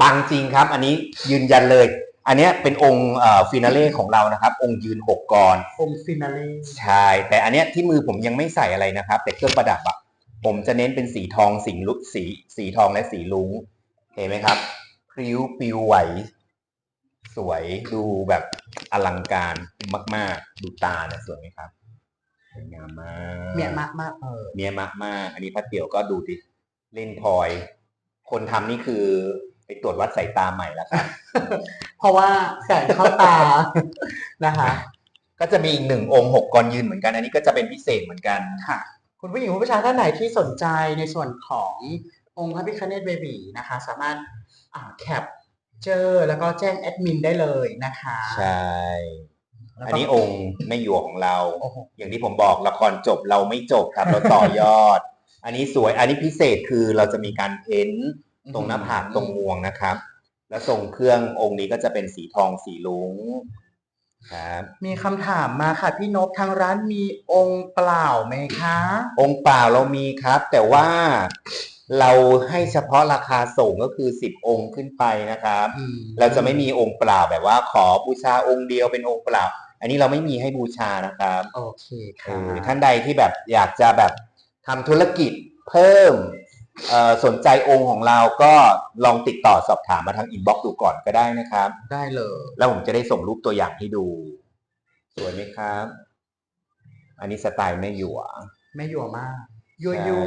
ปังจริงครับ อันนี้ยืนยันเลย อันเนี้ยเป็นองค์ฟินาเล่ของเรานะครับ องค์ยืนหกกรองค์ฟินาเล่ใช่แต่อันเนี้ยที่มือผมยังไม่ใส่อะไรนะครับ แต่เครื่องประดับอะผมจะเน้นเป็นสีทองสีลุสีสีทองและสีลุงเห็นไหมครับพริ้วปลิวไหว สวยดูแบบอลังการมาก ๆ ดูตาเนี่ยสวยไหมครับสวยงามมากเมียมากมากๆเออเมียมากมากๆอันนี้พัดเดี่ยวก็ดูดิเล่นพลอย คนทำนี่คือไป ตรวจวัดสายตาใหม่แล้วครับ เพราะว่าแสงเข้าตานะคะ ก็จะมีอีกหนึ่งองค์หกกรยืนเหมือนกัน อันนี้ก็จะเป็นพิเศษเหมือนกันค่ะ คุณผู้หญิงคุณผู้ชายท่านไหนที่สนใจในส่วนขององค์พระพิคเนตเบบีนะคะ สามารถอ่าแคปเจอแล้วก็แจ้งแอดมินได้เลยนะคะ ใช่แล้วก็อันนี้องค์แม่หยวกของเราโอ้โหอย่างที่ผมบอกละครจบเราไม่จบครับ เราต่อยอด อันนี้สวยอันนี้พิเศษคือเราจะมีการเพ้นท์ ตรงหน้าผากตรงงวงนะครับ แล้วทรงเครื่ององค์นี้ก็จะเป็นสีทองสีลุงครับมีคำถามมาค่ะพี่นพทางร้านมีองค์เปล่าไหมคะ องค์เปล่าเรามีครับ แต่ว่าเราให้เฉพาะราคาส่งก็คือสิบองค์ขึ้นไปนะครับอืมเราจะไม่มีองค์เปล่าแบบว่าขอบูชาองค์เดียวเป็นองค์เปล่า อันนี้เราไม่มีให้บูชานะครับ โอเคเอค่ะอท่านใดที่แบบอยากจะแบบทำธุรกิจเพิ่มเอ่อ สนใจองค์ของเราก็ลองติดต่อสอบถามมาทางอินบ็อกซ์ดูก่อนก็ได้นะครับ ได้เลย แล้วผมจะได้ส่งรูปตัวอย่างให้ดู สวยไหมครับ อันนี้สไตล์แม่หยวไม่ยั่วมากยั่วใช่ยั่ว